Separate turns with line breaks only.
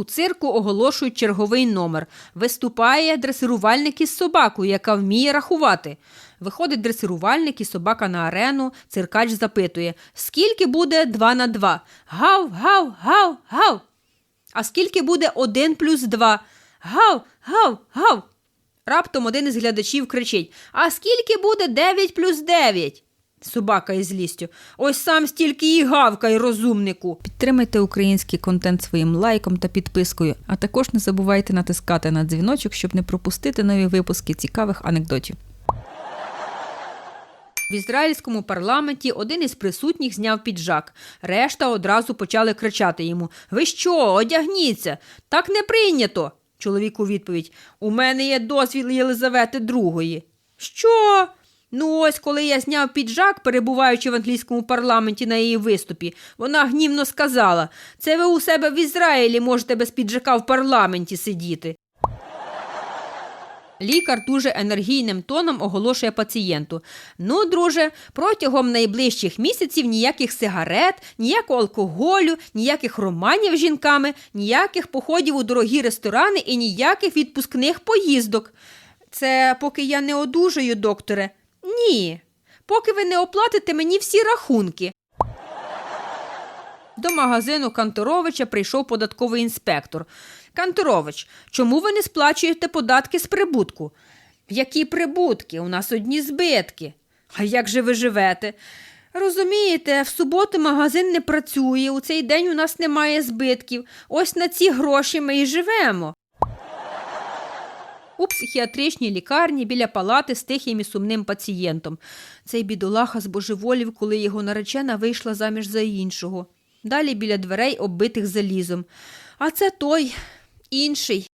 У цирку оголошують черговий номер. Виступає дресирувальник із собакою, яка вміє рахувати. Виходить дресирувальник і собака на арену. Циркач запитує: скільки буде 2 на 2? Гав, гав, гав, гав. А скільки буде 1 плюс 2? Гав, гав, гав. Раптом один із глядачів кричить: А скільки буде 9 плюс 9? Собака із злістю. Ось сам стільки і гавкай, розумнику. Підтримайте український контент своїм лайком та підпискою, а також не забувайте натискати на дзвіночок, щоб не пропустити нові випуски цікавих анекдотів. В ізраїльському парламенті один із присутніх зняв піджак. Решта одразу почали кричати йому: Ви що, одягніться? Так не прийнято. Чоловік у відповідь: У мене є дозвіл Єлизавети II. Що? Ну ось, коли я зняв піджак, перебуваючи в англійському парламенті на її виступі, вона гнівно сказала: Це ви у себе в Ізраїлі можете без піджака в парламенті сидіти. Лікар дуже енергійним тоном оголошує пацієнту: Ну, друже, протягом найближчих місяців ніяких сигарет, ніякого алкоголю, ніяких романів з жінками, ніяких походів у дорогі ресторани і ніяких відпускних поїздок. Це поки я не одужаю, докторе. Ні. Поки ви не оплатите мені всі рахунки. До магазину Канторовича прийшов податковий інспектор. Канторович, чому ви не сплачуєте податки з прибутку? Які прибутки? У нас одні збитки. А як же ви живете? Розумієте, в суботу магазин не працює, у цей день у нас немає збитків. Ось на ці гроші ми і живемо. У психіатричній лікарні біля палати з тихим і сумним пацієнтом. Цей бідолаха збожеволів, коли його наречена вийшла заміж за іншого. Далі біля дверей, оббитих залізом. А це той інший.